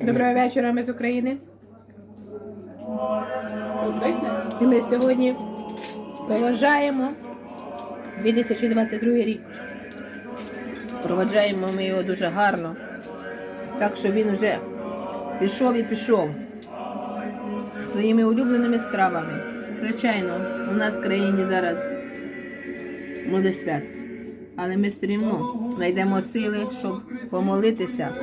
Доброго вечора, ми з України. І ми сьогодні проважаємо 2022 рік. Проводжаємо ми його дуже гарно. Так що він вже пішов і пішов своїми улюбленими стравами. Звичайно, у нас в країні зараз буде свят. Але ми все рівно знайдемо сили, щоб помолитися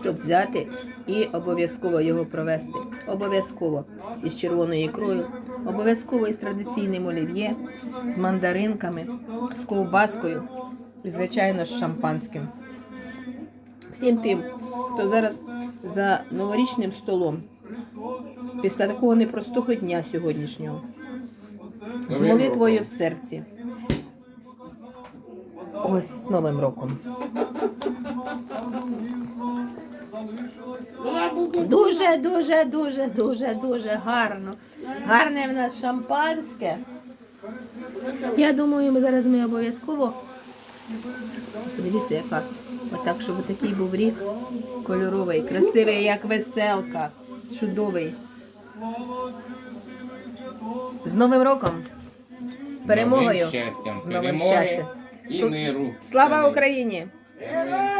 щоб взяти і обов'язково його провести. Обов'язково із червоною ікрою, обов'язково із традиційним олів'є, з мандаринками, з ковбаскою і, звичайно, з шампанським. Всім тим, хто зараз за новорічним столом, після такого непростого дня сьогоднішнього, з молитвою в серці. Ось з Новим роком. Дуже, дуже, дуже, дуже, дуже гарно. Гарне в нас шампанське. Я думаю, ми зараз ми обов'язково. Дивіться, яка. Отак, щоб такий був рік кольоровий, красивий, як веселка. Чудовий. З Новим роком! З перемогою! Новим щастям, З новим щастям! І миру. Слава Україні! Героям